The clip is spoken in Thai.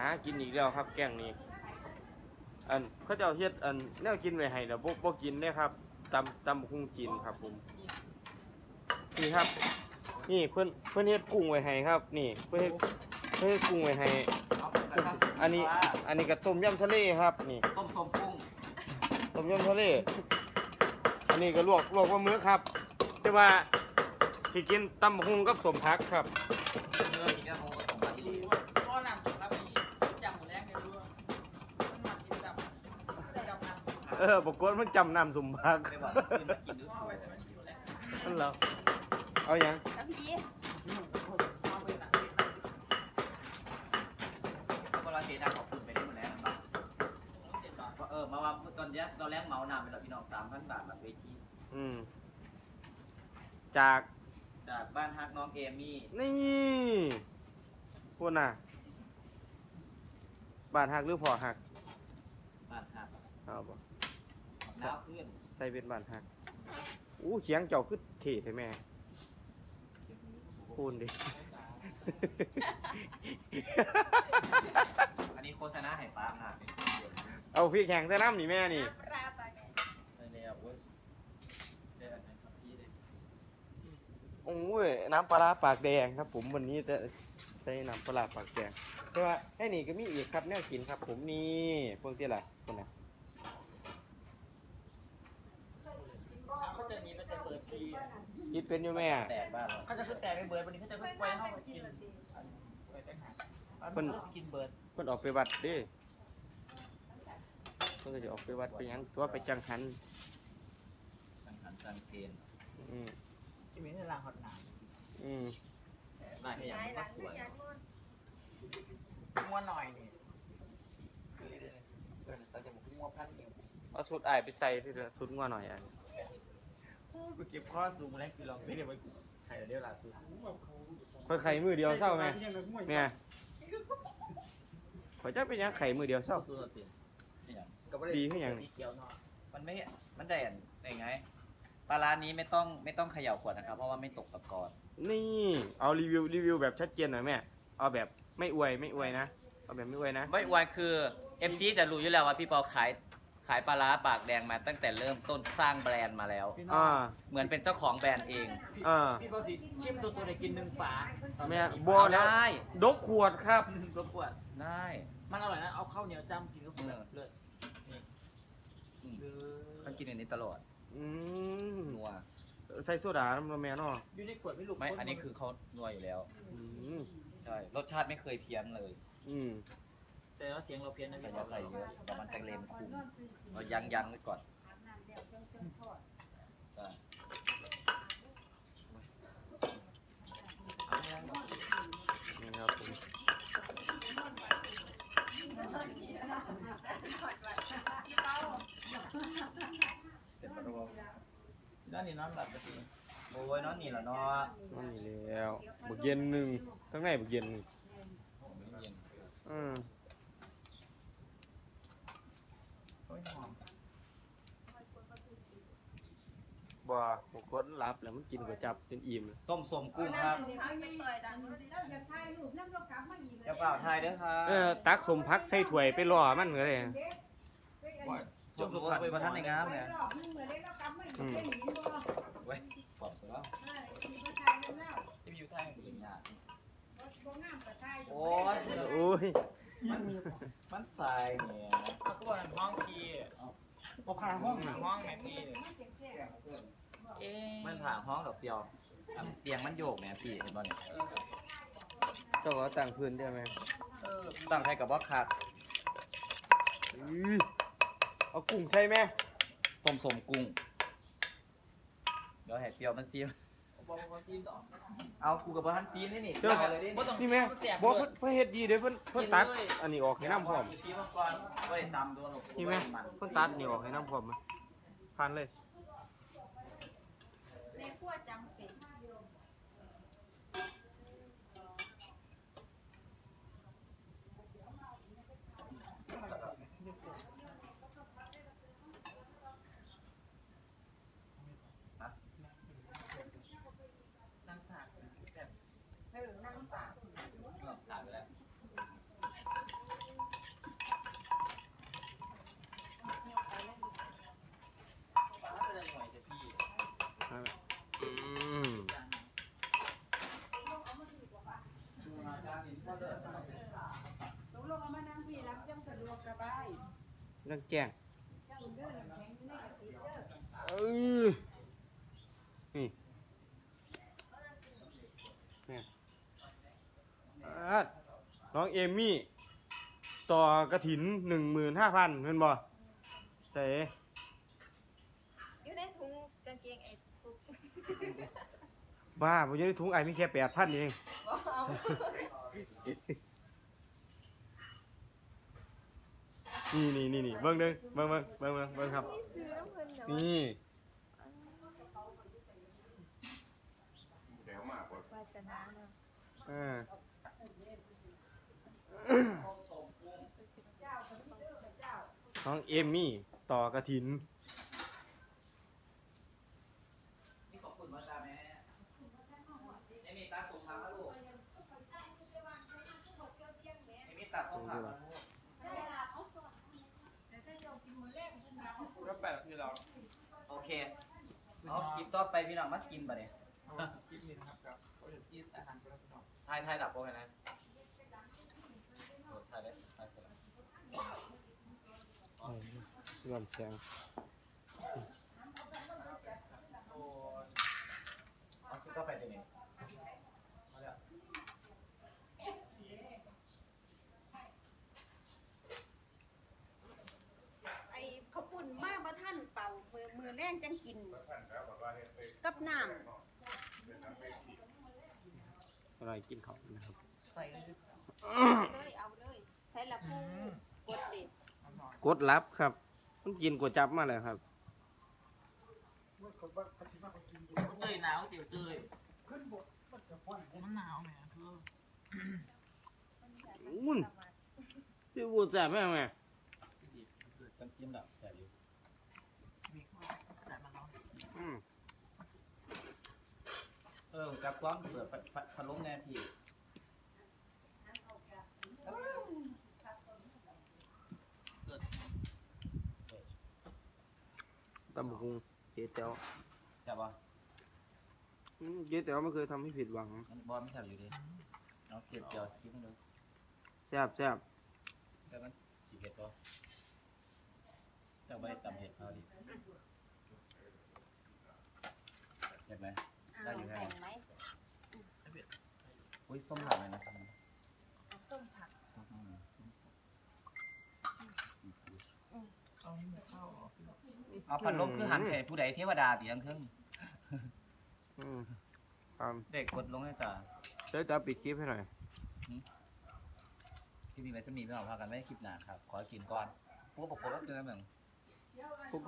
หากินอีกแล้วครับ แกงนี้ อันเขาเจ้าเฮ็ดอันแนวกินไว้ให้แล้วบ่บ่กินเด้ครับตำตำบักหุงกินครับผมนี่ครับ นี่เพิ่นเพิ่นเฮ็ดกุ้งไว้ให้ครับ นี่ เพิ่นเฮ็ดเพิ่นเฮ็ดกุ้งไว้ให้เอาไปกระทั่งอันนี้อันนี้ก็ต้มยำทะเลครับ นี่ ต้มส้มกุ้งต้มยำทะเล อันนี้ก็ลวกลวกปลาหมึกครับ แต่ว่าสิกินตำบักหุงกับสมพักครับเนื้อกินกระทงผสมมาที่ดี ก็นำสุครับพี่จำหมดแรกเลยด้วยมันมากินจำจำนำ เออปรากฏมันจำน้ำสมพักไม่ว่าคืนมากินหรือเอาสูไปแต่มันกินหมดแล้วนั่นเหรอเอาอย่างกับพี่เอาไปหนักแล้วก็เราเทน้ำขอบคุณไปได้หมดแล้วนะครับเสร็จก่อนเออมาว่าตอนนี้ตอนแรกเหมานำไปแล้วพี่น้องสามพันบาทหลังเวทีอืมจากจากบ้านฮักน้องเอมี่นี่พูดน่ะบาดหักหรือพอหักบ้านฮัก เอาบ่ หนาวขึ้นใส่เป็นบาดหักอู้เสียงเจ้าคือเท่แท้แม่พูดดิ อันนี้โฆษณาให้ป้าหนักเอาพี่แข่งใส่น้ำนี่แม่นี่ปลาปลาแกไปแล้วเว้ยได้อันนั้นครับพี่เลยโอ้ยน้ำปลาร้าปากแดงครับ ผมวันนี้จะใช้น้ำปลาร้าปากแดงแต่ว่าให้นี่ก็มีอีกครับแนวกินครับ ผมนี่พวกที่อะไรคนน่ะ เขาจะมีไม่ใช่เบิร์ดพี คิดเป็นอยู่แม่แตกบ้านเราเขาจะขึ้นแต่ไปเบิร์ดวันนี้เขาจะขึ้นไปห้องกินไปแต่งหาเพิ่นกินเบิร์ดเพิ่นออกไปวัดเดิเพิ่นก็จะออกไปวัดไปหยังตัวไปจังหันสังหันสังเพนอืมที่มีในรางหดหนามอืมหน้าให้ยังก็สวยงัวหน่อยนี่เออตั้งแต่ผมงัวพันเดียวเอาสุดอายไปใส่ที่เดือสุดงัวหน่อยอัน กูเก็บข้อสูงแล้วคือลองไม่ได้ไปไข่เดียวล่ะสุดเพิ่นไข่มือเดียวเศร้าแม่แม่ขอยจะเป็นหยังไข่มือเดียวเศร้าสู้ตัวติให้ยังดีขึ้นยัง สีเขียวเนาะมันไม่มันได้อันได้ไงปลาร้านนี้ไม่ต้องไม่ต้องเขย่าขวดนะครับ เพราะว่าไม่ตกตะกอนนี่เอารีวิวรีวิวแบบชัดเจนหน่อยแม่ เอาแบบไม่อวยไม่อวยนะ เอาแบบไม่อวยนะ ไม่อวยคือ FC จะรู้อยู่แล้วว่าพี่ปอขาย ขายปลาร้าปากแดงมาตั้งแต่เริ่มต้นสร้างแบรนด์มาแล้ว พี่น้ออ่างเหมือนเป็นเจ้าของแบรนด์เองอ่าพี่พอสีชิมตัวโซดากินหนึ่งฝาแม่เอาบัวแล้วได้ดกขวดครับ รบกวนได้ มันอร่อยนะ เอาข้าวเหนียวจ้ำกินก็เลิศเลิศนี่อืมคือต้องกินอันนี้ตลอดอืมนัวใส่โซดาน้ำแม่เนาะอยู่ในขวดไม่หลุดไม่อันนี้คือเขานัวอยู่แล้ว อืมใช่รสชาติไม่เคยเพี้ยนเลย อืม แต่ว่าเสียงเราเพี้ยนนะแต่พี่จะใส่เยอะแต่มันจะเลมคุมเรายังยังไว้ก่อนใช่นี่ครับผมเสร็จปะรวมด้านนี้น้ำแบบจริงโอ้ยเน้องนี่แหละเนาะนั่นนี่แล้วบักเย็นหนึ่งทั้งในบักเย็นหนึ่งไม่เย็น อืม โอ้ยหอม บ่บางคนรับแล้วมันกินก๋วยจับจนอิ่มเลยต้มสมกุ้งครับเดี๋ยวเจ้าเปล่าไทยเด้อครับเออตักสมพักใส่ถ้วยไปล่อมันก็เลยจุ่มสุกไปมาท่านในงามเลยเว้ยบอกไปแล้วที่อยู่ไทยเป็นยากโอ้ยโอ้ยมันมันใส่เนี่ยเอาก็บอกห้องพี่เอาพาห้องหาห้องแม่พี่เอ๊ะ มันผ่าห้องดอกเดียวอะเตียงมันโยกเนี่ยพี่เห็นบ่เนี่ยต้องเอาต่างพื้นได้ไหมเออตั้งให้กับว่าขาดอื้อเอากุ้งใส่ไหมต้มสมกุ้ง เดี๋ยวให้เปรียวมันซีมบอกว่าจีนต่อเอากูกับบ้านซีมนี่นี่เจ้าเอาเลยดิบ่ต้องนี่แม่แสบบอกเบิเพิ่ดนเพิ่นเฮ็ดดีเด้อเพิ่นเพิ่นตัดอันนี้ออกให้น้ำพร้อมซีมมาก่อนไม่ได้ตำตัวหรอกนี่ไหมเพิ่นตัดนี่ออกให้น้ำพร้อมไหมพันเลย เออนั่งสามหลับาไแล้วป้าเป็นหน่อยจะพี่อืมดูอาจตู้ลิมันนั่งพี่รับจังสะดวกสบายนังแข็งอื้อ น้องเอมี่ ต่อกระถินหนึ่งหมื่นห้าพันเงินบ่ใส่อยู่ในถุงกางเกงไอ้ปุ๊กบ้าผมยังได้ถุงไอ้มีแค่แปดพันเองบ่เอานี่นี่นี่นี่เบิ้งเด้งเบิ้งเบิ้งเบิ้งเบิ้งเบิ้งครับนี่ซื้อน้ำเพิ่นเดี๋ยวนี่วาสนาเนาะอ่า น้องเอมมี่ต่อกระถิน นี่ขอบคุณว่าตาแม่ไอ้มีตาสูงทาแล้วลูกไอ้มีตัดข้อขาแล้วลูกก็แปดคือเราโอเคเอาคลิปต่อไปพี่น้องมากินปะเนี่ย คลิปนี้นะครับกับโอเดอีสอาหารกระเพาะทายทายดับโปรไงนะโอ้ทายได้ทายได้ ย้อนแสงโอ้เอาคลิปต่อไปเดี๋ยวนี้มาแล้วไอ้ข้าวปุ่นมาบ่ทันเป่ามือมือแรงจังกิน กับน้อะไรกินเขาวนะครับใส่เลยำเลยเอาเลย ใช้ละปูกดเด็ด กดรับครับ มันกินกดจับมาเลยครับเตยหนาวเจียวเตยมันหนาวไหมเธออุ้นพี่บูแสบไหมแม่ซ้ำซิมดับแสบอยู่มีข้าวแต่มันร้อนอืมเออกับกว้างเปิดพัดลมแน่พี่ ตำบักหุงเจ๊เจ้าแซ่บป่ะอืมเจ๊เจ้าไม่เคยทำให้ผิดหวังมันบอลไม่แซ่บอยู่ดีเอาเก็บเจียวซิมเลยแซ่บแซ่บแล้วมันสีเห็ดป่ะเจ้าไม่ได้ตำเห็ดเขาดิเห็ดไหมเอาแบ่งไหมอุ้ยส้มหวานเลยนะครับ เอาส้มผัก อืม เอาให้หมูข้าวออก เอาพัดลมคือหันแผ่ผู้ใดเทวดาตียังครึ่งอืมครับเด็กกดลงให้จ้าเจ๊เจ้าปิดคลิปให้หน่อยที่มีไว้จะมีไม่เอาพากันไม่ให้คลิปหนาครับ ขอกินก่อนพวกปกติก็คือเหมือนป